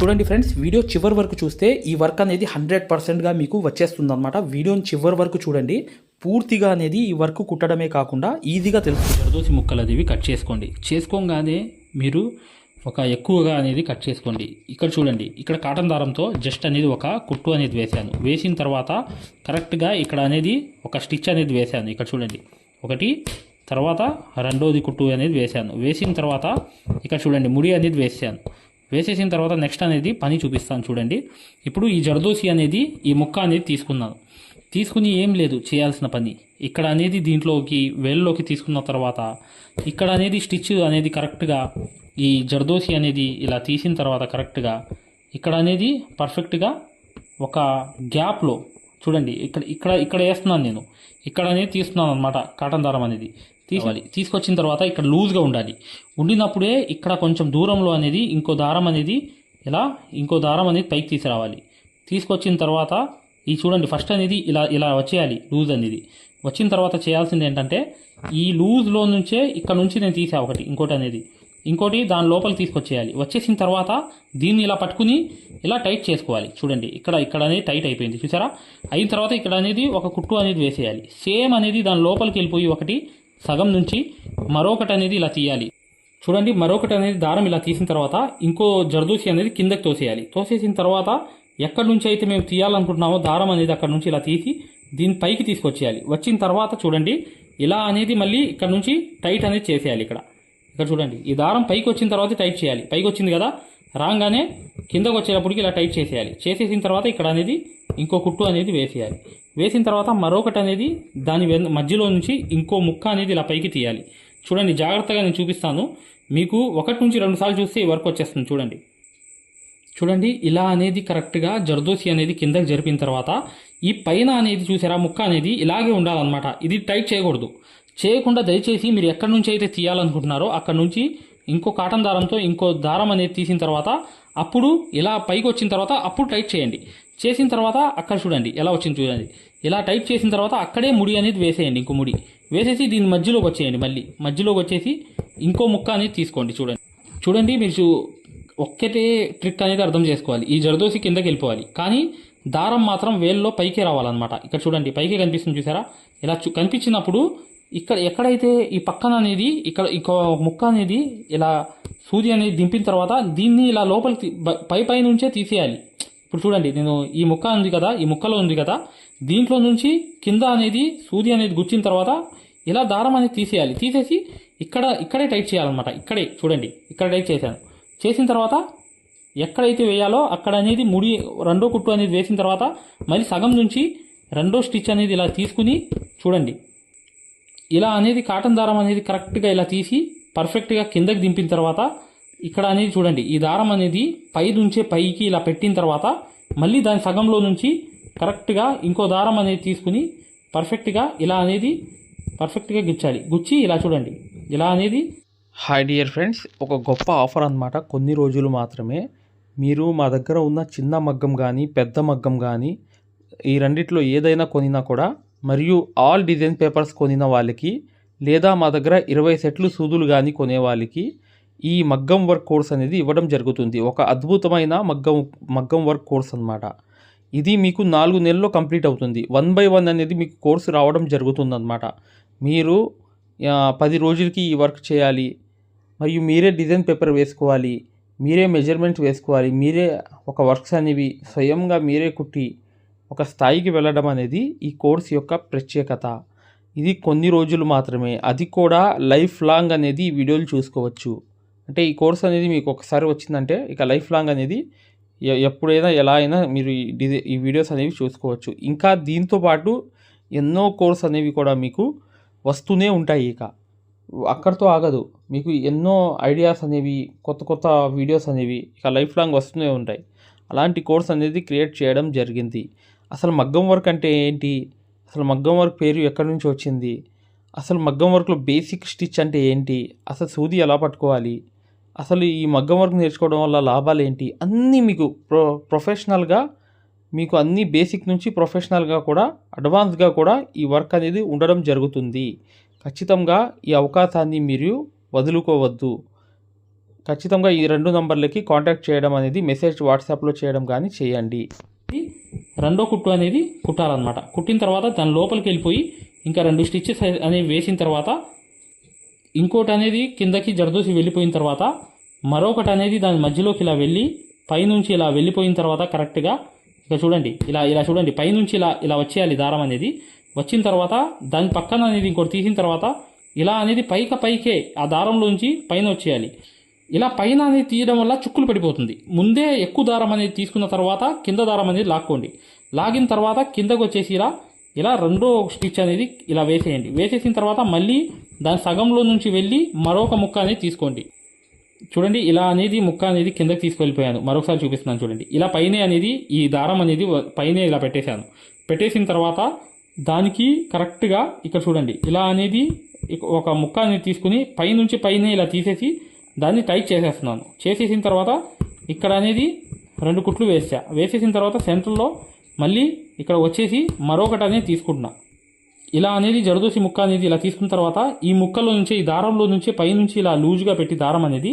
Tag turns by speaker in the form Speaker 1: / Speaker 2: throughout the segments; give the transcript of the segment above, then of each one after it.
Speaker 1: చూడండి friends video చివరి వరకు చూస్తే ఈ వర్క్ అనేది హండ్రెడ్ పర్సెంట్గా మీకు వచ్చేస్తుంది అనమాట వీడియోని చివరి వరకు చూడండి. పూర్తిగా అనేది ఈ వర్క్ కుట్టడమే కాకుండా ఈజీగా తెలుస్తుంది
Speaker 2: జరదోసి ముక్కలు అనేవి కట్ చేసుకోండి. చేసుకోగానే మీరు ఒక ఎక్కువగా అనేది కట్ చేసుకోండి. ఇక్కడ చూడండి ఇక్కడ కాటన్ దారంతో జస్ట్ అనేది ఒక కుట్టు అనేది వేశాను. వేసిన తర్వాత కరెక్ట్గా ఇక్కడ అనేది ఒక స్టిచ్ అనేది వేశాను. ఇక్కడ చూడండి ఒకటి తర్వాత రెండోది కుట్టు అనేది వేశాను. వేసిన తర్వాత ఇక్కడ చూడండి ముడి అనేది వేసాను వేసేసిన తర్వాత నెక్స్ట్ అనేది పని చూపిస్తాను చూడండి. ఇప్పుడు ఈ జర్దోసి అనేది ఈ ముక్క అనేది తీసుకున్నాను. తీసుకుని ఏం లేదు చేయాల్సిన పని. ఇక్కడ అనేది దీంట్లోకి వేల్లోకి తీసుకున్న తర్వాత ఇక్కడ అనేది స్టిచ్ అనేది కరెక్ట్గా ఈ జర్దోసి అనేది ఇలా తీసిన తర్వాత కరెక్ట్గా ఇక్కడ అనేది పర్ఫెక్ట్గా ఒక గ్యాప్లో చూడండి ఇక్కడ ఇక్కడ ఇక్కడ వేస్తున్నాను నేను. ఇక్కడ అనేది తీస్తున్నాను అనమాట కాటన్ దారం అనేది. తీసుకోవాలి తీసుకొచ్చిన తర్వాత ఇక్కడ లూజ్గా ఉండాలి. ఉండినప్పుడే ఇక్కడ కొంచెం దూరంలో అనేది ఇంకో దారం అనేది ఇలా ఇంకో దారం అనేది పైకి తీసుకురావాలి. తీసుకొచ్చిన తర్వాత ఈ చూడండి ఫస్ట్ అనేది ఇలా ఇలా వచ్చేయాలి లూజ్ అనేది. వచ్చిన తర్వాత చేయాల్సింది ఏంటంటే ఈ లూజ్లో నుంచే ఇక్కడ నుంచి నేను తీసా ఒకటి ఇంకోటి అనేది. ఇంకోటి దాని లోపల తీసుకొచ్చేయాలి. వచ్చేసిన తర్వాత దీన్ని ఇలా పట్టుకుని ఇలా టైట్ చేసుకోవాలి. చూడండి ఇక్కడ ఇక్కడ అనేది టైట్ అయిపోయింది చూసారా? అయిన తర్వాత ఇక్కడ అనేది ఒక కుట్టు అనేది వేసేయాలి. సేమ్ అనేది దాని లోపలికి వెళ్ళిపోయి ఒకటి సగం నుంచి మరొకటి అనేది ఇలా తీయాలి. చూడండి మరొకటి అనేది దారం ఇలా తీసిన తర్వాత ఇంకో జర్దూసి అనేది కిందకి తోసేయాలి. తోసేసిన తర్వాత ఎక్కడి నుంచి అయితే మేము తీయాలనుకుంటున్నామో దారం అనేది అక్కడ నుంచి ఇలా తీసి దీని పైకి తీసుకొచ్చేయాలి. వచ్చిన తర్వాత చూడండి ఇలా అనేది మళ్ళీ ఇక్కడ నుంచి టైట్ అనేది చేసేయాలి ఇక్కడ. ఇక్కడ చూడండి ఈ దారం పైకి వచ్చిన తర్వాత టైట్ చేయాలి. పైకి వచ్చింది కదా రాగానే కిందకు వచ్చేటప్పటికి ఇలా టైట్ చేసేయాలి. చేసేసిన తర్వాత ఇక్కడ అనేది ఇంకో కుట్టు అనేది వేసేయాలి. వేసిన తర్వాత మరొకటి అనేది దాని మధ్యలో నుంచి ఇంకో ముక్క అనేది ఇలా పైకి తీయాలి. చూడండి జాగ్రత్తగా నేను చూపిస్తాను. మీకు ఒకటి నుంచి రెండు సార్లు చూస్తే ఈ వర్క్ వచ్చేస్తుంది. చూడండి. చూడండి ఇలా అనేది కరెక్ట్గా జర్దోసి అనేది కిందకి జరిపిన తర్వాత ఈ పైన అనేది చూసారా ముక్క అనేది ఇలాగే ఉండాలన్నమాట. ఇది టైట్ చేయకూడదు. చేయకుండా దయచేసి మీరు ఎక్కడి నుంచి అయితే తీయాలనుకుంటున్నారో అక్కడ నుంచి ఇంకో కాటన్ దారంతో ఇంకో దారం అనేది తీసిన తర్వాత అప్పుడు ఇలా పైకి వచ్చిన తర్వాత అప్పుడు టైట్ చేయండి. చేసిన తర్వాత అక్కడ చూడండి ఎలా వచ్చింది చూడండి. ఇలా టైప్ చేసిన తర్వాత అక్కడే ముడి అనేది వేసేయండి ఇంకో ముడి. వేసేసి దీని మధ్యలోకి వచ్చేయండి మళ్ళీ. మధ్యలోకి వచ్చేసి ఇంకో ముక్క అనేది తీసుకోండి చూడండి. చూడండి మీరు ఒక్కటే ట్రిక్ అనేది అర్థం చేసుకోవాలి. ఈ జరదోసి కిందకి వెళ్ళిపోవాలి. కానీ దారం మాత్రం వేల్లో పైకి రావాలన్నమాట. ఇక్కడ చూడండి పైకి కనిపిస్తుంది చూసారా? ఇలా చూ కనిపించినప్పుడు ఇక్కడ ఎక్కడైతే ఈ పక్కన అనేది ఇక్కడ ఇంకో ముక్క అనేది ఇలా సూది అనేది దింపిన తర్వాత దీన్ని ఇలా లోపలికి పై పై నుంచే తీసేయాలి. ఇప్పుడు చూడండి నేను ఈ ముక్క ఉంది కదా ఈ ముక్కలో ఉంది కదా దీంట్లో నుంచి కింద అనేది సూది అనేది గుచ్చిన తర్వాత ఇలా దారం అనేది తీసేయాలి. తీసేసి ఇక్కడ ఇక్కడే టైట్ చేయాలన్నమాట. ఇక్కడే చూడండి ఇక్కడ టైట్ చేశాను. చేసిన తర్వాత ఎక్కడైతే వేయాలో అక్కడ అనేది ముడి రెండో కుట్టు అనేది వేసిన తర్వాత మళ్ళీ సగం నుంచి రెండో స్టిచ్ అనేది ఇలా తీసుకుని చూడండి. ఇలా అనేది కాటన్ దారం అనేది కరెక్ట్గా ఇలా తీసి పర్ఫెక్ట్గా కిందకి దింపిన తర్వాత ఇక్కడ అనేది చూడండి ఈ దారం అనేది పై నుంచే పైకి ఇలా పెట్టిన తర్వాత మళ్ళీ దాని సగంలో నుంచి కరెక్ట్గా ఇంకో దారం అనేది తీసుకుని పర్ఫెక్ట్గా ఇలా అనేది పర్ఫెక్ట్గా గుచ్చాలి. గుచ్చి ఇలా చూడండి ఇలా అనేది
Speaker 1: హాయ్ డియర్ ఫ్రెండ్స్ ఒక గొప్ప ఆఫర్ అన్నమాట. కొన్ని రోజులు మాత్రమే మీరు మా దగ్గర ఉన్న చిన్న మగ్గం కానీ పెద్ద మగ్గం కానీ ఈ రెండిట్లో ఏదైనా కొనినా కూడా మరియు ఆల్ డిజైన్ పేపర్స్ కొనిన వాళ్ళకి లేదా మా దగ్గర ఇరవై సెట్లు సూదులు కానీ కొనే వాళ్ళకి ఈ మగ్గం వర్క్ కోర్స్ అనేది ఇవ్వడం జరుగుతుంది. ఒక అద్భుతమైన మగ్గం మగ్గం వర్క్ కోర్స్ అన్నమాట. ఇది మీకు నాలుగు నెలల్లో కంప్లీట్ అవుతుంది. వన్ బై వన్ అనేది మీకు కోర్సు రావడం జరుగుతుందన్నమాట. మీరు పది రోజులకి ఈ వర్క్ చేయాలి. మరియు మీరే డిజైన్ పేపర్ వేసుకోవాలి. మీరే మెజర్మెంట్స్ వేసుకోవాలి. మీరే ఒక వర్క్స్ అనేవి స్వయంగా మీరే కుట్టి ఒక స్థాయికి వెళ్ళడం అనేది ఈ కోర్స్ యొక్క ప్రత్యేకత. ఇది కొన్ని రోజులు మాత్రమే. అది కూడా లైఫ్ లాంగ్ అనేది ఈ వీడియోలు చూసుకోవచ్చు. అంటే ఈ కోర్స్ అనేది మీకు ఒకసారి వచ్చిందంటే ఇక లైఫ్ లాంగ్ అనేది ఎప్పుడైనా ఎలా అయినా మీరు ఈ ఈ వీడియోస్ అనేవి చూసుకోవచ్చు. ఇంకా దీంతో పాటు ఎన్నో కోర్స్ అనేవి కూడా మీకు వస్తూనే ఉంటాయి ఇక. అక్కడితో ఆగదు. మీకు ఎన్నో ఐడియాస్ అనేవి కొత్త కొత్త వీడియోస్ అనేవి ఇక లైఫ్ లాంగ్ వస్తూనే ఉంటాయి. అలాంటి కోర్స్ అనేది క్రియేట్ చేయడం జరిగింది. అసలు మగ్గం వర్క్ అంటే ఏంటి? అసలు మగ్గం వర్క్ పేరు ఎక్కడి నుంచి వచ్చింది? అసలు మగ్గం వర్క్లో బేసిక్ స్టిచ్ అంటే ఏంటి? అసలు సూది ఎలా పట్టుకోవాలి? అసలు ఈ మగ్గం వర్క్ నేర్చుకోవడం వల్ల లాభాలు ఏంటి అన్నీ మీకు ప్రొ ప్రొఫెషనల్గా మీకు అన్ని బేసిక్ నుంచి ప్రొఫెషనల్గా కూడా అడ్వాన్స్గా కూడా ఈ వర్క్ అనేది ఉండడం జరుగుతుంది. ఖచ్చితంగా ఈ అవకాశాన్ని మీరు వదులుకోవద్దు. ఖచ్చితంగా ఈ రెండు నంబర్లకి కాంటాక్ట్ చేయడం అనేది మెసేజ్ వాట్సాప్లో చేయడం కానీ చేయండి.
Speaker 2: రెండో కుట్టు అనేది కుట్టాలన్నమాట. కుట్టిన తర్వాత దాని లోపలికి వెళ్ళిపోయి ఇంకా రెండు స్టిచ్చెస్ అనేవి వేసిన తర్వాత ఇంకోటి అనేది కిందకి జరదోసి వెళ్ళిపోయిన తర్వాత మరొకటి అనేది దాని మధ్యలోకి ఇలా వెళ్ళి పైనుంచి ఇలా వెళ్ళిపోయిన తర్వాత కరెక్ట్గా ఇక చూడండి ఇలా ఇలా చూడండి పైనుంచి ఇలా ఇలా వచ్చేయాలి దారం అనేది. వచ్చిన తర్వాత దాని పక్కన అనేది ఇంకోటి తీసిన తర్వాత ఇలా అనేది పైక పైకే ఆ దారంలోంచి పైన వచ్చేయాలి. ఇలా పైన అనేది తీయడం వల్ల చుక్కులు పడిపోతుంది. ముందే ఎక్కువ దారం అనేది తీసుకున్న తర్వాత కింద దారం అనేది లాక్కోండి. లాగిన తర్వాత కిందకు వచ్చేసి ఇలా ఇలా రెండో స్టిచ్ అనేది ఇలా వేసేయండి. వేసేసిన తర్వాత మళ్ళీ దాని సగంలో నుంచి వెళ్ళి మరొక ముక్క అనేది తీసుకోండి. చూడండి ఇలా అనేది ముక్క అనేది కిందకి తీసుకెళ్ళిపోయాను. మరొకసారి చూపిస్తున్నాను చూడండి. ఇలా పైన అనేది ఈ దారం అనేది పైన పైనే ఇలా పెట్టేశాను. పెట్టేసిన తర్వాత దానికి కరెక్ట్గా ఇక్కడ చూడండి. ఇలా అనేది ఒక ముక్క అనేది తీసుకుని పైనుంచి పైనే ఇలా తీసేసి దాన్ని టైట్ చేసేస్తున్నాను. చేసేసిన తర్వాత ఇక్కడ అనేది రెండు కుట్లు వేసా. వేసేసిన తర్వాత సెంటర్లో మళ్ళీ ఇక్కడ వచ్చేసి మరొకటి అనేది తీసుకుంటున్నా. ఇలా అనేది జరదోసి ముక్క అనేది ఇలా తీసుకున్న తర్వాత ఈ ముక్కలో నుంచి ఈ దారంలో నుంచి పైనుంచి ఇలా లూజ్గా పెట్టి దారం అనేది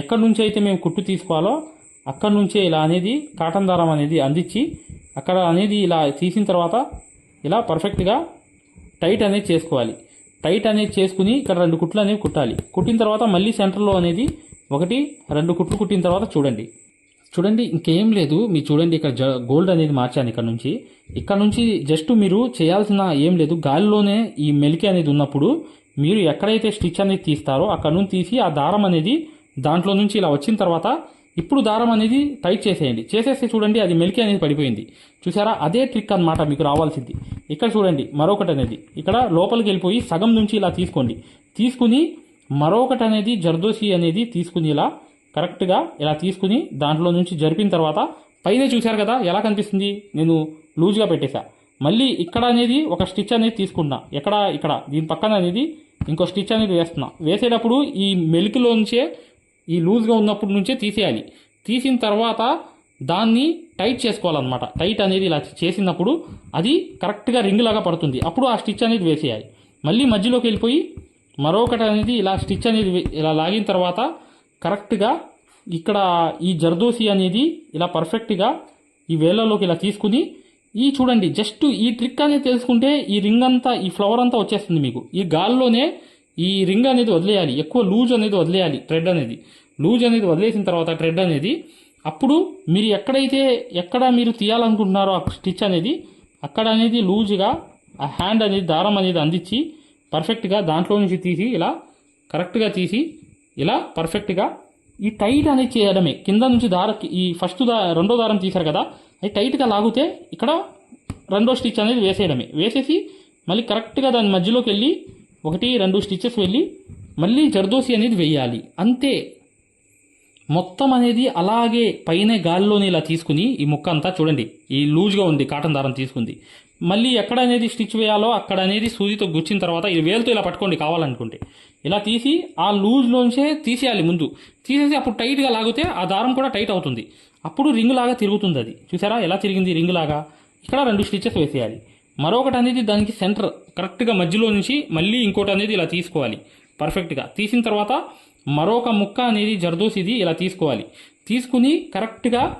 Speaker 2: ఎక్కడి నుంచి అయితే మేము కుట్టు తీసుకోవాలో అక్కడి నుంచే ఇలా అనేది కాటన్ దారం అనేది అందించి అక్కడ అనేది ఇలా తీసిన తర్వాత ఇలా పర్ఫెక్ట్గా టైట్ అనేది చేసుకోవాలి. టైట్ అనేది చేసుకుని ఇక్కడ రెండు కుట్లు అనేవి కుట్టాలి. కుట్టిన తర్వాత మళ్ళీ సెంటర్లో అనేది ఒకటి రెండు కుట్లు కుట్టిన తర్వాత చూడండి. చూడండి ఇంకేం లేదు. మీరు చూడండి ఇక్కడ జ గోల్డ్ అనేది మార్చాను ఇక్కడ నుంచి. ఇక్కడ నుంచి జస్ట్ మీరు చేయాల్సిన ఏం లేదు. గాలిలోనే ఈ మెలికి అనేది ఉన్నప్పుడు మీరు ఎక్కడైతే స్టిచ్ అనేది తీస్తారో అక్కడ నుంచి తీసి ఆ దారం అనేది దాంట్లో నుంచి ఇలా వచ్చిన తర్వాత ఇప్పుడు దారం అనేది టైట్ చేసేయండి. చేసేస్తే చూడండి అది మెలికి అనేది పడిపోయింది. చూసారా? అదే ట్రిక్ అనమాట మీకు రావాల్సింది. ఇక్కడ చూడండి మరొకటి అనేది. ఇక్కడ లోపలికి వెళ్ళిపోయి సగం నుంచి ఇలా తీసుకోండి. తీసుకుని మరొకటి అనేది జర్దోసి అనేది తీసుకుని ఇలా కరెక్ట్గా ఇలా తీసుకుని దాంట్లో నుంచి జరిపిన తర్వాత పైన చూశారు కదా ఎలా కనిపిస్తుంది? నేను లూజ్గా పెట్టేశా. మళ్ళీ ఇక్కడ అనేది ఒక స్టిచ్ అనేది తీసుకున్నా. ఎక్కడ? ఇక్కడ. దీని పక్కన అనేది ఇంకో స్టిచ్ అనేది వేస్తున్నా. వేసేటప్పుడు ఈ మెలికిలోంచే ఈ లూజ్గా ఉన్నప్పుడు నుంచే తీసేయాలి. తీసిన తర్వాత దాన్ని టైట్ చేసుకోవాలన్నమాట. టైట్ అనేది ఇలా చేసినప్పుడు అది కరెక్ట్గా రింగ్ లాగా పడుతుంది. అప్పుడు ఆ స్టిచ్ అనేది వేసేయాలి. మళ్ళీ మధ్యలోకి వెళ్ళిపోయి మరొకటి అనేది ఇలా స్టిచ్ అనేది ఇలా లాగిన తర్వాత కరెక్ట్గా ఇక్కడ ఈ జర్దోసి అనేది ఇలా పర్ఫెక్ట్గా ఈ వేళ్ళలోకి ఇలా తీసుకుని ఈ చూడండి జస్ట్ ఈ ట్రిక్ అనేది తెలుసుకుంటే ఈ రింగ్ అంతా ఈ ఫ్లవర్ అంతా వచ్చేస్తుంది మీకు. ఈ గాల్లోనే ఈ రింగ్ అనేది వదిలేయాలి. ఎక్కువ లూజ్ అనేది వదిలేయాలి థ్రెడ్ అనేది. లూజ్ అనేది వదిలేసిన తర్వాత థ్రెడ్ అనేది అప్పుడు మీరు ఎక్కడైతే ఎక్కడ మీరు తీయాలనుకుంటున్నారో ఆ స్టిచ్ అనేది అక్కడ అనేది లూజ్గా ఆ హ్యాండ్ అనేది దారం అనేది అందించి పర్ఫెక్ట్గా దాంట్లో నుంచి తీసి ఇలా కరెక్ట్గా తీసి ఇలా పర్ఫెక్ట్గా ఈ టైట్ అనేది చేయడమే. కింద నుంచి దార ఈ ఫస్ట్ దా రెండో దారం తీశారు కదా అది టైట్గా లాగితే ఇక్కడ రెండో స్టిచ్ అనేది వేసేయడమే. వేసేసి మళ్ళీ కరెక్ట్గా దాని మధ్యలోకి వెళ్ళి ఒకటి రెండు స్టిచెస్ వెళ్ళి మళ్ళీ జర్దోసి అనేది వేయాలి. అంతే. మొత్తం అనేది అలాగే పైన గాలిలోనే ఇలా తీసుకుని ఈ ముక్క అంతా చూడండి. ఈ లూజ్గా ఉంది కాటన్ దారం తీసుకుంది. మళ్ళీ ఎక్కడ అనేది స్టిచ్ వేయాలో అక్కడ అనేది సూదితో గుచ్చిన తర్వాత ఈ వేలుతో ఇలా పట్టుకోండి కావాలనుకుంటే. ఇలా తీసి ఆ లూజ్లోంచే తీసేయాలి ముందు. తీసేసి అప్పుడు టైట్గా లాగితే ఆ దారం కూడా టైట్ అవుతుంది. అప్పుడు రింగ్ లాగా తిరుగుతుంది అది. చూసారా ఎలా తిరిగింది రింగ్ లాగా? ఇక్కడ రెండు స్టిచెస్ వేసేయాలి. మరొకటి అనేది దానికి సెంటర్ కరెక్ట్గా మధ్యలో నుంచి మళ్ళీ ఇంకోటి అనేది ఇలా తీసుకోవాలి. పర్ఫెక్ట్గా తీసిన తర్వాత మరొక ముక్క అనేది జర్దోసిది ఇలా తీసుకోవాలి. తీసుకుని కరెక్ట్గా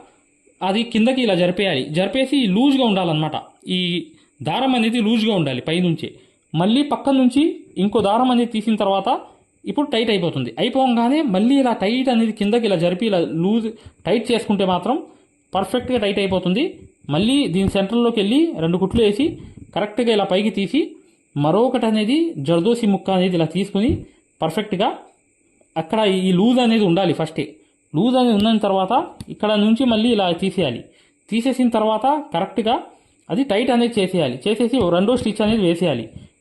Speaker 2: అది కిందకి ఇలా జరిపేయాలి. జరిపేసి లూజ్గా ఉండాలన్నమాట. ఈ దారం అనేది లూజ్గా ఉండాలి పైనుంచి. మళ్ళీ పక్క నుంచి ఇంకో దారం అనేది తీసిన తర్వాత ఇప్పుడు టైట్ అయిపోతుంది. అయిపోగానే మళ్ళీ ఇలా టైట్ అనేది కిందకి ఇలా జరిపి ఇలా లూజ్ టైట్ చేసుకుంటే మాత్రం పర్ఫెక్ట్గా టైట్ అయిపోతుంది. మళ్ళీ దీని సెంటర్లోకి వెళ్ళి రెండు కుట్లు వేసి కరెక్ట్గా ఇలా పైకి తీసి మరొకటి అనేది జర్దోసి ముక్క అనేది ఇలా తీసుకుని పర్ఫెక్ట్గా అక్కడ ఈ లూజ్ అనేది ఉండాలి ఫస్టే. లూజ్ అనేది ఉన్న తర్వాత ఇక్కడ నుంచి మళ్ళీ ఇలా తీసేయాలి. తీసేసిన తర్వాత కరెక్ట్గా అది టైట్ అనేది చేసేయాలి. చేసేసి రెండో స్టిచ్ అనేది వేసేయాలి.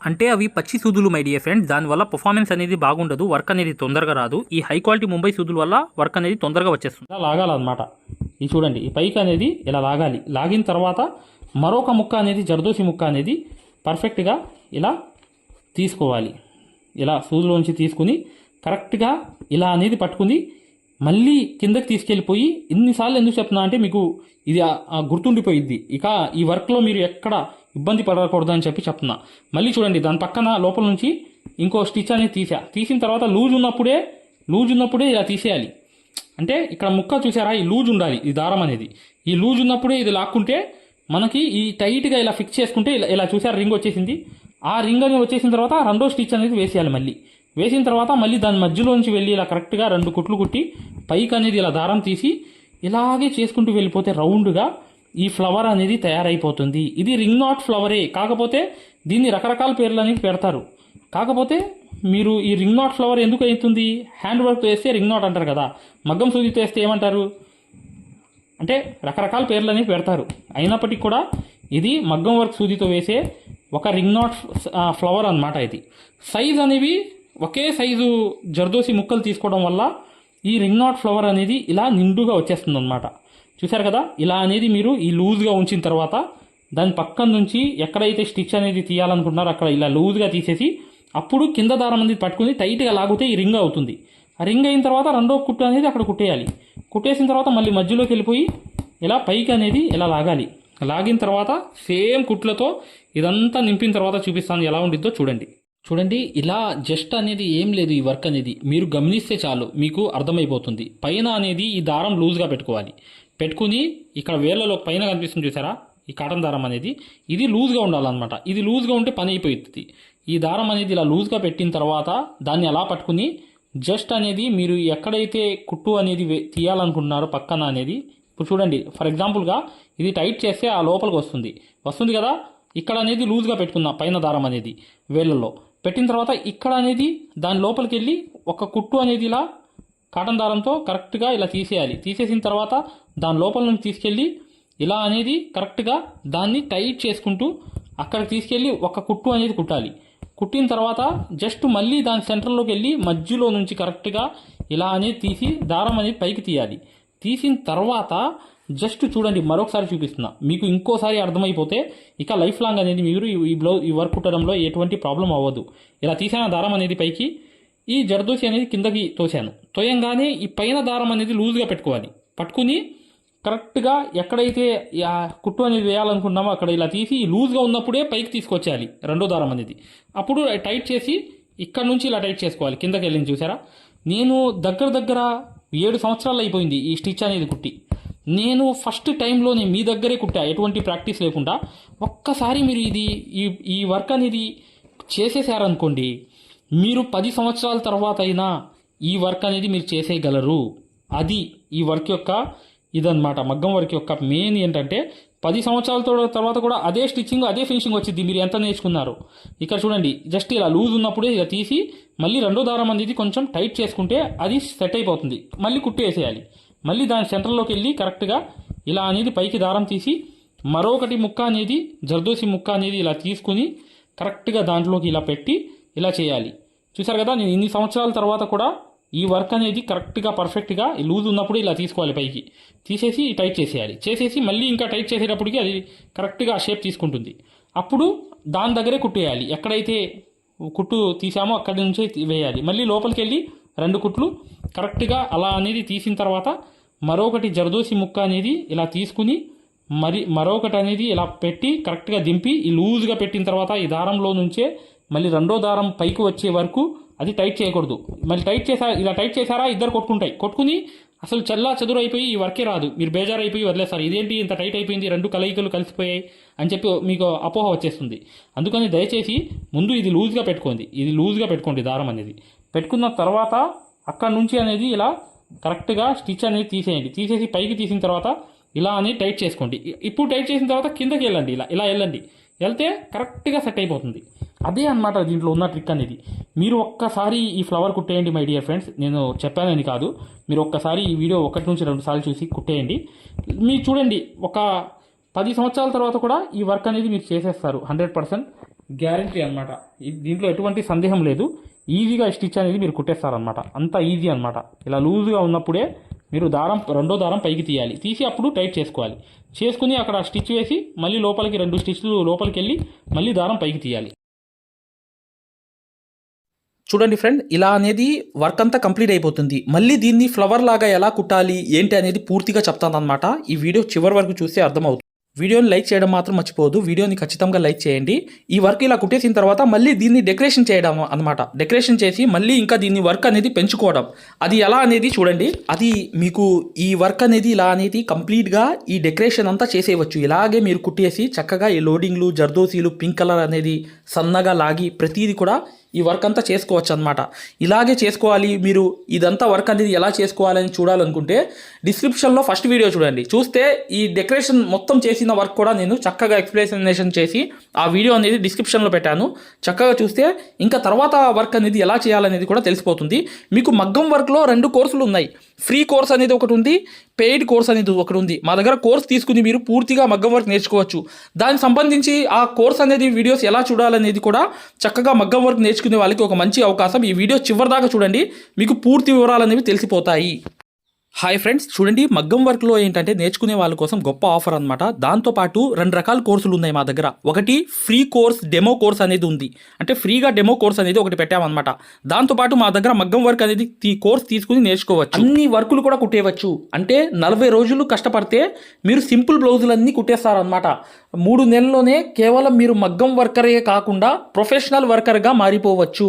Speaker 2: అంటే అవి పచ్చి సూదులు మై డియర్ ఫ్రెండ్స్ దానివల్ల పర్ఫార్మెన్స్ అనేది బాగుండదు వర్క్ అనేది తొందరగా రాదు. ఈ హై క్వాలిటీ ముంబై సూదుల వల్ల వర్క్ అనేది తొందరగా వచ్చేస్తుంది. ఇలా లాగాలన్నమాట. ఇది చూడండి ఈ పైకి అనేది ఇలా లాగాలి. లాగిన తర్వాత మరొక ముక్క అనేది జర్దోసి ముక్క అనేది పర్ఫెక్ట్గా ఇలా తీసుకోవాలి. ఇలా సూదులోంచి తీసుకుని కరెక్ట్గా ఇలా అనేది పట్టుకుని మళ్ళీ కిందకి తీసుకెళ్ళిపోయి ఇన్నిసార్లు ఎందుకు చెప్తున్నా అంటే మీకు ఇది గుర్తుండిపోయిద్ది. ఇక ఈ వర్క్లో మీరు ఎక్కడ ఇబ్బంది పడకూడదు అని చెప్పి చెప్తున్నా. మళ్ళీ చూడండి దాని పక్కన లోపల నుంచి ఇంకో స్టిచ్ అనేది తీసా. తీసిన తర్వాత లూజ్ ఉన్నప్పుడే లూజ్ ఉన్నప్పుడే ఇలా తీసేయాలి. అంటే ఇక్కడ ముక్క చూసారా ఈ లూజ్ ఉండాలి ఈ దారం అనేది. ఈ లూజ్ ఉన్నప్పుడే ఇది లాక్కుంటే మనకి ఈ టైట్గా ఇలా ఫిక్స్ చేసుకుంటే ఇలా ఇలా చూసారు రింగ్ వచ్చేసింది. ఆ రింగ్ అనేది వచ్చేసిన తర్వాత రెండో స్టిచ్ అనేది వేసేయాలి మళ్ళీ. వేసిన తర్వాత మళ్ళీ దాని మధ్యలోంచి వెళ్ళి ఇలా కరెక్ట్గా రెండు కుట్లు కుట్టి పైకి అనేది ఇలా దారం తీసి ఇలాగే చేసుకుంటూ వెళ్ళిపోతే రౌండ్గా ఈ ఫ్లవర్ అనేది తయారైపోతుంది. ఇది రింగ్ నాట్ ఫ్లవరే. కాకపోతే దీన్ని రకరకాల పేర్లు అనేవి పెడతారు. కాకపోతే మీరు ఈ రింగ్ నాట్ ఫ్లవర్ ఎందుకు అవుతుంది? హ్యాండ్ వర్క్ వేస్తే రింగ్ నాట్ అంటారు కదా. మగ్గం సూదితో వేస్తే ఏమంటారు? అంటే రకరకాల పేర్లు అనేవి పెడతారు. అయినప్పటికీ కూడా ఇది మగ్గం వర్క్ సూదితో వేసే ఒక రింగ్ నాట్ ఫ్లవర్ అన్నమాట ఇది. సైజ్ అనేవి ఒకే సైజు జర్దోసి ముక్కలు తీసుకోవడం వల్ల ఈ రింగ్ నాట్ ఫ్లవర్ అనేది ఇలా నిండుగా వచ్చేస్తుంది అనమాట చూసారు కదా? ఇలా అనేది మీరు ఈ లూజ్గా ఉంచిన తర్వాత దాని పక్కన నుంచి ఎక్కడైతే స్టిచ్ అనేది తీయాలనుకుంటున్నారో అక్కడ ఇలా లూజ్గా తీసేసి అప్పుడు కింద దారం అనేది పట్టుకుని టైట్గా లాగితే ఈ రింగ్ అవుతుంది. ఆ రింగ్ అయిన తర్వాత రెండో కుట్టు అనేది అక్కడ కుట్టేయాలి. కుట్టేసిన తర్వాత మళ్ళీ మధ్యలోకి వెళ్ళిపోయి ఇలా పైకి అనేది ఇలా లాగాలి. లాగిన తర్వాత సేమ్ కుట్లతో ఇదంతా నింపిన తర్వాత చూపిస్తాను ఎలా ఉండిద్దో చూడండి. చూడండి ఇలా జస్ట్ అనేది ఏం లేదు ఈ వర్క్ అనేది. మీరు గమనిస్తే చాలు మీకు అర్థమైపోతుంది. పైన అనేది ఈ దారం లూజ్గా పెట్టుకోవాలి. పెట్టుకుని ఇక్కడ వేళ్ళలో పైన కనిపిస్తుంది చూసారా? ఈ కాటన్ దారం అనేది. ఇది లూజ్గా ఉండాలన్నమాట. ఇది లూజ్గా ఉంటే పని అయిపోతుంది ఈ దారం అనేది ఇలా లూజ్గా పెట్టిన తర్వాత దాన్ని అలా పట్టుకుని జస్ట్ అనేది మీరు ఎక్కడైతే కుట్టు అనేది తీయాలనుకుంటున్నారో పక్కన అనేది. ఇప్పుడు చూడండి ఫర్ ఎగ్జాంపుల్గా ఇది టైట్ చేస్తే ఆ లోపలికి వస్తుంది. వస్తుంది కదా? ఇక్కడ అనేది లూజ్గా పెట్టుకుందాం పైన దారం అనేది వేళ్ళలో పెట్టిన తర్వాత ఇక్కడ అనేది దాని లోపలికి వెళ్ళి ఒక కుట్టు అనేది ఇలా కాటన్ దారంతో కరెక్ట్గా ఇలా తీసేయాలి. తీసేసిన తర్వాత దాని లోపల నుంచి తీసుకెళ్ళి ఇలా అనేది కరెక్ట్గా దాన్ని టైట్ చేసుకుంటూ అక్కడికి తీసుకెళ్ళి ఒక కుట్టు అనేది కుట్టాలి. కుట్టిన తర్వాత జస్ట్ మళ్ళీ దాని సెంటర్లోకి వెళ్ళి మధ్యలో నుంచి కరెక్ట్గా ఇలా అనేది తీసి దారం అనేది పైకి తీయాలి. తీసిన తర్వాత జస్ట్ చూడండి మరొకసారి చూపిస్తున్నా. మీకు ఇంకోసారి అర్థమైపోతే ఇక లైఫ్ లాంగ్ అనేది మీరు ఈ- ఈ బ్లౌ ఈ వర్క్ కుట్టడంలో ఎటువంటి ప్రాబ్లం అవ్వదు. ఇలా తీసిన దారం అనేది పైకి ఈ జరదోసి అనేది కిందకి తోసాను తోయంగానే ఈ పైన దారం అనేది లూజ్గా పెట్టుకోవాలి. పట్టుకుని కరెక్ట్గా ఎక్కడైతే కుట్టు అనేది వేయాలనుకున్నామో అక్కడ ఇలా తీసి లూజ్గా ఉన్నప్పుడే పైకి తీసుకొచ్చేయాలి రెండో దారం అనేది. అప్పుడు టైట్ చేసి ఇక్కడ నుంచి ఇలా టైట్ చేసుకోవాలి. కిందకి వెళ్ళింది చూసారా? నేను దగ్గర దగ్గర ఏడు సంవత్సరాలు అయిపోయింది ఈ స్టిచ్ అనేది కుట్టి. నేను ఫస్ట్ టైంలోనే మీ దగ్గరే కుట్టా ఎటువంటి ప్రాక్టీస్ లేకుండా. ఒక్కసారి మీరు ఇది ఈ ఈ వర్క్ అనేది చేసేసారనుకోండి మీరు పది సంవత్సరాల తర్వాత అయినా ఈ వర్క్ అనేది మీరు చేసేయగలరు. అది ఈ వర్క్ యొక్క ఇదనమాట మగ్గం వర్క్ యొక్క మెయిన్ ఏంటంటే పది సంవత్సరాల తో- తర్వాత కూడా అదే స్టిచ్చింగ్ అదే ఫినిషింగ్ వచ్చింది మీరు ఎంత నేర్చుకున్నారు. ఇక్కడ చూడండి జస్ట్ ఇలా లూజ్ ఉన్నప్పుడే ఇలా తీసి మళ్ళీ రెండో దారం అనేది కొంచెం టైట్ చేసుకుంటే అది సెట్ అయిపోతుంది. మళ్ళీ కుట్టేసేయాలి. మళ్ళీ దాని సెంటర్లోకి వెళ్ళి కరెక్ట్గా ఇలా అనేది పైకి దారం తీసి మరొకటి ముక్క అనేది జర్దోసి ముక్క అనేది ఇలా తీసుకుని కరెక్ట్గా దాంట్లోకి ఇలా పెట్టి ఇలా చేయాలి. చూసారు కదా నేను ఇన్ని సంవత్సరాల తర్వాత కూడా ఈ వర్క్ అనేది కరెక్ట్గా పర్ఫెక్ట్గా లూజ్ ఉన్నప్పుడు ఇలా తీసుకోవాలి పైకి. తీసేసి టైట్ చేసేయాలి. చేసేసి మళ్ళీ ఇంకా టైట్ చేసేటప్పటికి అది కరెక్ట్గా షేప్ తీసుకుంటుంది. అప్పుడు దాని దగ్గరే కుట్టేయాలి. ఎక్కడైతే కుట్టు తీసామో అక్కడి నుంచే వేయాలి. మళ్ళీ లోపలికి వెళ్ళి రెండు కుట్లు. కరెక్ట్గా అలా అనేది తీసిన తర్వాత మరొకటి జరదోసి ముక్క అనేది ఇలా తీసుకుని మరి మరొకటి అనేది ఇలా పెట్టి కరెక్ట్గా దింపి ఈ లూజ్గా పెట్టిన తర్వాత ఈ దారంలో నుంచే మళ్ళీ రెండో దారం పైకి వచ్చే వరకు అది టైట్ చేయకూడదు. మళ్ళీ టైట్ చేసా ఇలా టైట్ చేశారా? ఇద్దరు కొట్టుకుంటాయి. కొట్టుకుని అసలు చల్లా చదురు అయిపోయి ఈ వర్కే రాదు. మీరు బేజారు అయిపోయి వదిలేస్తారు. ఇదేంటి? ఇంత టైట్ అయిపోయింది. రెండు కలయికలు కలిసిపోయాయి అని చెప్పి మీకు అపోహ వచ్చేస్తుంది. అందుకని దయచేసి ముందు ఇది లూజ్గా పెట్టుకోండి. ఇది లూజ్గా పెట్టుకోండి దారం అనేది. పెట్టుకున్న తర్వాత అక్కడ నుంచి అనేది ఇలా కరెక్ట్గా స్టిచ్ అనేది తీసేయండి. తీసేసి పైకి తీసిన తర్వాత
Speaker 3: ఇలా అని టైట్ చేసుకోండి. ఇప్పుడు టైట్ చేసిన తర్వాత కిందకి వెళ్ళండి. ఇలా ఇలా వెళ్ళండి. వెళ్తే కరెక్ట్గా సెట్ అయిపోతుంది. అదే అన్నమాట దీంట్లో ఉన్న ట్రిక్ అనేది. మీరు ఒక్కసారి ఈ ఫ్లవర్ కుట్టేయండి మై డియర్ ఫ్రెండ్స్. నేను చెప్పానని కాదు. మీరు ఒక్కసారి ఈ వీడియో ఒకటి నుంచి రెండు సార్లు చూసి కుట్టేయండి. మీరు చూడండి ఒక పది సంవత్సరాల తర్వాత కూడా ఈ వర్క్ అనేది మీరు చేసేస్తారు. హండ్రెడ్ పర్సెంట్ గ్యారంటీ అనమాట దీంట్లో ఎటువంటి సందేహం లేదు. ఈజీగా స్టిచ్ అనేది మీరు కుట్టేస్తారనమాట అంత ఈజీ అనమాట ఇలా లూజ్గా ఉన్నప్పుడే మీరు దారం రెండో దారం పైకి తీయాలి. తీసి అప్పుడు టైట్ చేసుకోవాలి. చేసుకుని అక్కడ స్టిచ్ వేసి మళ్ళీ లోపలికి రెండు స్టిచ్లు లోపలికి వెళ్ళి మళ్ళీ దారం పైకి తీయాలి.
Speaker 2: చూడండి ఫ్రెండ్ ఇలా అనేది వర్క్ అంతా కంప్లీట్ అయిపోతుంది. మళ్ళీ దీన్ని ఫ్లవర్ లాగా ఎలా కుట్టాలి ఏంటి అనేది పూర్తిగా చెప్తాను అనమాట ఈ వీడియో చివరి వరకు చూస్తే అర్థమవుతుంది. వీడియోని లైక్ చేయడం మాత్రం మర్చిపోదు వీడియోని ఖచ్చితంగా లైక్ చేయండి. ఈ వర్క్ ఇలా కుట్టేసిన తర్వాత మళ్ళీ దీన్ని డెకరేషన్ చేయడం అనమాట డెకరేషన్ చేసి మళ్ళీ ఇంకా దీన్ని వర్క్ అనేది పెంచుకోవడం. అది ఎలా అనేది చూడండి. అది మీకు ఈ వర్క్ అనేది ఇలా అనేది కంప్లీట్గా ఈ డెకరేషన్ అంతా చేసేయవచ్చు. ఇలాగే మీరు కుట్టేసి చక్కగా ఈ లోడింగ్లు జర్దోసీలు పింక్ కలర్ అనేది సన్నగా లాగి ప్రతిదీ కూడా ఈ వర్క్ అంతా చేసుకోవచ్చు అనమాట ఇలాగే చేసుకోవాలి మీరు ఇదంతా వర్క్ అనేది ఎలా చేసుకోవాలని చూడాలనుకుంటే డిస్క్రిప్షన్లో ఫస్ట్ వీడియో చూడండి. చూస్తే ఈ డెకరేషన్ మొత్తం చేసిన వర్క్ కూడా నేను చక్కగా ఎక్స్ప్లెనేషన్ చేసి ఆ వీడియో అనేది డిస్క్రిప్షన్లో పెట్టాను. చక్కగా చూస్తే ఇంకా తర్వాత వర్క్ అనేది ఎలా చేయాలనేది కూడా తెలిసిపోతుంది. మీకు మగ్గం వర్క్లో రెండు కోర్సులు ఉన్నాయి. ఫ్రీ కోర్స్ అనేది ఒకటి ఉంది పెయిడ్ కోర్స్ అనేది ఒకటి ఉంది. మా దగ్గర కోర్స్ తీసుకుని మీరు పూర్తిగా మగ్గం వర్క్ నేర్చుకోవచ్చు. దానికి సంబంధించి ఆ కోర్స్ అనేది వీడియోస్ ఎలా చూడాలనేది కూడా చక్కగా మగ్గం వర్క్ నేర్చుకునే వాళ్ళకి ఒక మంచి అవకాశం. ఈ వీడియో చివరి దాకా చూడండి. మీకు పూర్తి వివరాలు అనేవి తెలిసిపోతాయి. హాయ్ ఫ్రెండ్స్ చూడండి మగ్గం వర్క్లో ఏంటంటే నేర్చుకునే వాళ్ళ కోసం గొప్ప ఆఫర్ అనమాట దాంతోపాటు రెండు రకాల కోర్సులు ఉన్నాయి మా దగ్గర. ఒకటి ఫ్రీ కోర్స్ డెమో కోర్స్ అనేది ఉంది. అంటే ఫ్రీగా డెమో కోర్స్ అనేది ఒకటి పెట్టామన్నమాట. దాంతోపాటు మా దగ్గర మగ్గం వర్క్ అనేది ఈ కోర్స్ తీసుకుని నేర్చుకోవచ్చు. అన్ని వర్కులు కూడా కుట్టేయవచ్చు. అంటే నలభై రోజులు కష్టపడితే మీరు సింపుల్ బ్లౌజులన్నీ కుట్టేస్తారనమాట మూడు నెలల్లోనే కేవలం మీరు మగ్గం వర్కరే కాకుండా ప్రొఫెషనల్ వర్కర్గా మారిపోవచ్చు.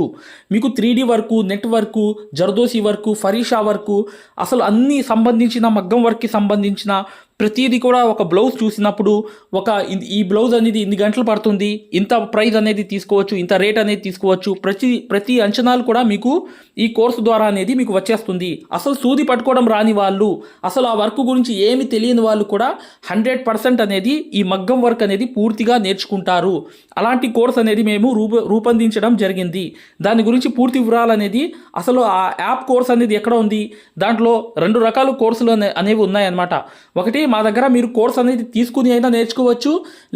Speaker 2: మీకు three D work net work zardozi work ఫరీషా work అసలు అన్ని సంబంధించిన మగ్గం వర్క్కి సంబంధించిన ప్రతిదీ కూడా ఒక బ్లౌజ్ చూసినప్పుడు ఒక ఈ బ్లౌజ్ అనేది ఇన్ని గంటలు పడుతుంది ఇంత ప్రైజ్ అనేది తీసుకోవచ్చు ఇంత రేట్ అనేది తీసుకోవచ్చు ప్రతి ప్రతి అంచనాలు కూడా మీకు ఈ కోర్సు ద్వారా అనేది మీకు వచ్చేస్తుంది. అసలు సూది పట్టుకోవడం రాని వాళ్ళు అసలు ఆ వర్క్ గురించి ఏమి తెలియని వాళ్ళు కూడా హండ్రెడ్ పర్సెంట్ అనేది ఈ మగ్గం వర్క్ అనేది పూర్తిగా నేర్చుకుంటారు. అలాంటి కోర్స్ అనేది మేము రూప రూపొందించడం జరిగింది. దాని గురించి పూర్తి వివరాలు అనేది అసలు ఆ యాప్ కోర్స్ అనేది ఎక్కడ ఉంది దాంట్లో రెండు రకాల కోర్సులు అనే- అనేవి ఉన్నాయన్నమాట. ఒకటి మా దగ్గర మీరు కోర్స్ అనేది తీసుకుని అయినా నేర్చుకోవచ్చు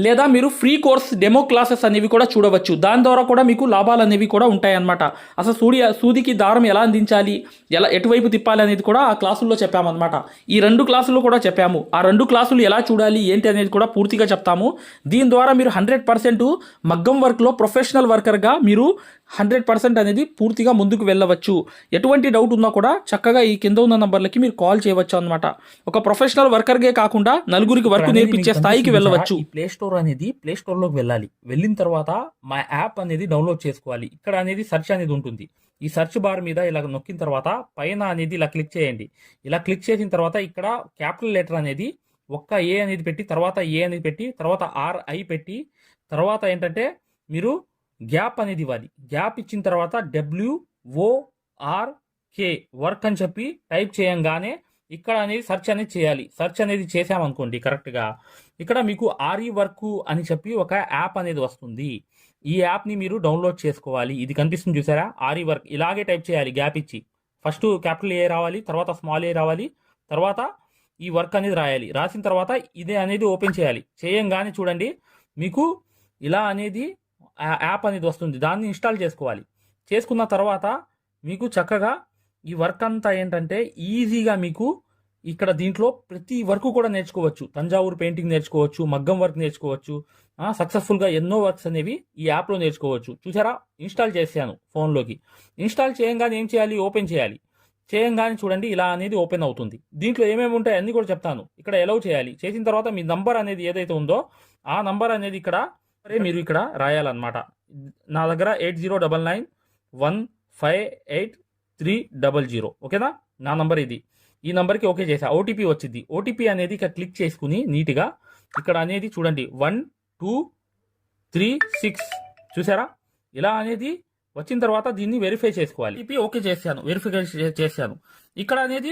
Speaker 2: లేదా మీరు ఫ్రీ కోర్స్ డెమో క్లాసెస్ అనేవి కూడా చూడవచ్చు. దాని ద్వారా కూడా మీకు లాభాలు అనేవి కూడా ఉంటాయన్నమాట. అసలు సూడి సూదికి దారం ఎలా అందించాలి ఎలా ఎటువైపు తిప్పాలి అనేది కూడా ఆ క్లాసుల్లో చెప్పామన్నమాట. ఈ రెండు క్లాసుల్లో కూడా చెప్పాము. ఆ రెండు క్లాసులు ఎలా చూడాలి ఏంటి అనేది కూడా పూర్తిగా చెప్తాము. దీని ద్వారా మీరు హండ్రెడ్ పర్సెంట్ మగ్గం వర్క్లో ప్రొఫెషనల్ వర్కర్గా మీరు హండ్రెడ్ పర్సెంట్ అనేది పూర్తిగా ముందుకు వెళ్ళవచ్చు. ఎటువంటి డౌట్ ఉన్నా కూడా చక్కగా ఈ కింద ఉన్న నంబర్లకి మీరు కాల్ చేయవచ్చు అనమాట ఒక ప్రొఫెషనల్ వర్కర్గే కాకుండా నలుగురికి వర్క్ నేర్పించే స్థాయికి వెళ్ళవచ్చు.
Speaker 4: ప్లే స్టోర్ అనేది ప్లే స్టోర్లోకి వెళ్ళాలి. వెళ్ళిన తర్వాత మా యాప్ అనేది డౌన్లోడ్ చేసుకోవాలి. ఇక్కడ అనేది సెర్చ్ అనేది ఉంటుంది. ఈ సెర్చ్ బార్ మీద ఇలా నొక్కిన తర్వాత పైన అనేది ఇలా క్లిక్ చేయండి. ఇలా క్లిక్ చేసిన తర్వాత ఇక్కడ క్యాపిటల్ లెటర్ అనేది ఒక్క ఏ అనేది పెట్టి తర్వాత ఏ అనేది పెట్టి తర్వాత ఆర్ ఐ పెట్టి తర్వాత ఏంటంటే మీరు గ్యాప్ అనేది ఇవ్వాలి. గ్యాప్ ఇచ్చిన తర్వాత W O R K work అని చెప్పి టైప్ చేయంగానే ఇక్కడ అనేది సెర్చ్ అనేది చేయాలి. సెర్చ్ అనేది చేసామనుకోండి కరెక్ట్గా. ఇక్కడ మీకు ఆర్ఈ వర్క్ అని చెప్పి ఒక యాప్ అనేది వస్తుంది. ఈ యాప్ని మీరు డౌన్లోడ్ చేసుకోవాలి. ఇది కనిపిస్తుంది చూసారా? R E work. ఇలాగే టైప్ చేయాలి గ్యాప్ ఇచ్చి. ఫస్ట్ క్యాపిటల్ ఏ రావాలి తర్వాత స్మాల్ ఏ రావాలి తర్వాత ఈ వర్క్ అనేది రాయాలి. రాసిన తర్వాత ఇదే అనేది ఓపెన్ చేయాలి. చేయంగానే చూడండి మీకు ఇలా అనేది యాప్ అనేది వస్తుంది. దాన్ని ఇన్స్టాల్ చేసుకోవాలి. చేసుకున్న తర్వాత మీకు చక్కగా ఈ వర్క్ అంతా ఏంటంటే ఈజీగా మీకు ఇక్కడ దీంట్లో ప్రతి వర్క్ కూడా నేర్చుకోవచ్చు. తంజావూరు పెయింటింగ్ నేర్చుకోవచ్చు మగ్గం వర్క్ నేర్చుకోవచ్చు సక్సెస్ఫుల్గా ఎన్నో వర్క్స్ అనేవి ఈ యాప్లో నేర్చుకోవచ్చు. చూసారా? ఇన్స్టాల్ చేశాను ఫోన్లోకి. ఇన్స్టాల్ చేయంగానే ఏం చేయాలి? ఓపెన్ చేయాలి. చేయంగానే చూడండి ఇలా అనేది ఓపెన్ అవుతుంది. దీంట్లో ఏమేమి ఉంటాయి అన్నీ కూడా చెప్తాను. ఇక్కడ ఎలవ్ చేయాలి. చేసిన తర్వాత మీ నంబర్ అనేది ఏదైతే ఉందో ఆ నంబర్ అనేది ఇక్కడ సరే మీరు ఇక్కడ రాయాలన్నమాట. నా దగ్గర eight zero double nine one five eight three double zero. ఓకేనా? నా నంబర్ ఇది. ఈ నంబర్కి ఓకే చేసా. ఓటీపీ వచ్చింది. ఓటీపీ అనేది ఇక్కడ క్లిక్ చేసుకుని నీట్గా ఇక్కడ అనేది చూడండి. One two three six. చూసారా? ఇలా అనేది వచ్చిన తర్వాత దీన్ని వెరిఫై చేసుకోవాలి. ఓటీపీ ఓకే చేశాను. వెరిఫికేషన్ చేశాను. ఇక్కడ అనేది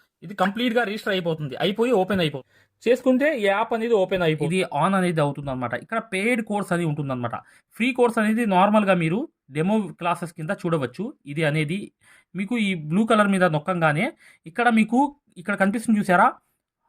Speaker 2: ఇది కంప్లీట్గా రిజిస్టర్ అయిపోతుంది. అయిపోయి ఓపెన్ అయిపోతుంది. చేసుకుంటే ఈ యాప్ అనేది ఓపెన్ అయిపోతుంది. ఇది ఆన్ అనేది అవుతుంది అనమాట ఇక్కడ పెయిడ్ కోర్స్ అది ఉంటుంది అనమాట ఫ్రీ కోర్స్ అనేది నార్మల్గా మీరు డెమో క్లాసెస్ కింద చూడవచ్చు. ఇది అనేది మీకు ఈ బ్లూ కలర్ మీద నొక్కంగానే ఇక్కడ మీకు ఇక్కడ కనిపిస్తుంది చూసారా?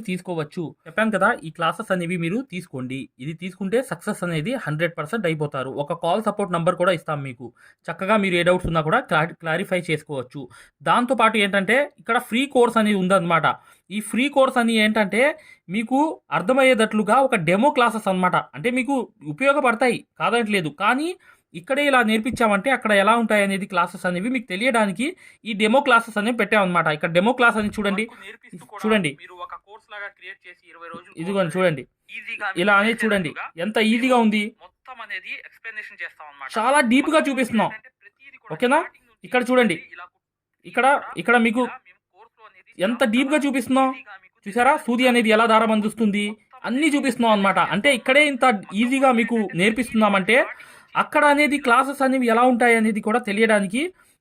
Speaker 2: తీసుకోవచ్చు. చెప్పాను కదా ఈ క్లాసెస్ అనేవి మీరు తీసుకోండి. ఇది తీసుకుంటే సక్సెస్ అనేది హండ్రెడ్ పర్సెంట్ అయిపోతారు. ఒక కాల్ సపోర్ట్ నంబర్ కూడా ఇస్తాం మీకు. చక్కగా మీరు ఏ డౌట్స్ ఉన్నా కూడా క్లా- క్లారిఫై చేసుకోవచ్చు. దాంతోపాటు ఏంటంటే ఇక్కడ ఫ్రీ కోర్స్ అనేది ఉందన్నమాట. ఈ ఫ్రీ కోర్స్ అని ఏంటంటే మీకు అర్థమయ్యేటట్లుగా ఒక డెమో క్లాసెస్ అన్నమాట. అంటే మీకు ఉపయోగపడతాయి కాదనట్లేదు కానీ ఇక్కడే ఇలా నేర్పించామంటే అక్కడ ఎలా ఉంటాయి అనేది క్లాసెస్ అనేవి మీకు తెలియడానికి ఈ డెమో క్లాసెస్ అనేవి పెట్టామన్నమాట. ఇక్కడ డెమో క్లాస్ అని చూడండి. చూడండి.
Speaker 1: మీరు ఒక లాగా క్రియేట్ చేసి ఇరవై రోజులు
Speaker 2: ఇదిగోండి చూడండి. ఇలా అనేది చూడండి. ఎంత ఈజీగా ఉంది?
Speaker 1: మొత్తం అనేది ఎక్స్ప్లెనేషన్ చేస్తాం అన్నమాట.
Speaker 2: చాలా డీప్గా చూపిస్తున్నాం. ఓకేనా? ఇక్కడ చూడండి. ఇక్కడ ఇక్కడ మీకు ఎంత డీప్గా చూపిస్తున్నాం చూసారా? సూది అనేది ఎలా దారం అందిస్తుంది? అన్నీ చూపిస్తున్నాం అనమాట అంటే ఇక్కడే ఇంత ఈజీగా మీకు నేర్పిస్తున్నామంటే అక్కడ అనేది క్లాసెస్ అనేవి ఎలా ఉంటాయి అనేది కూడా తెలియడానికి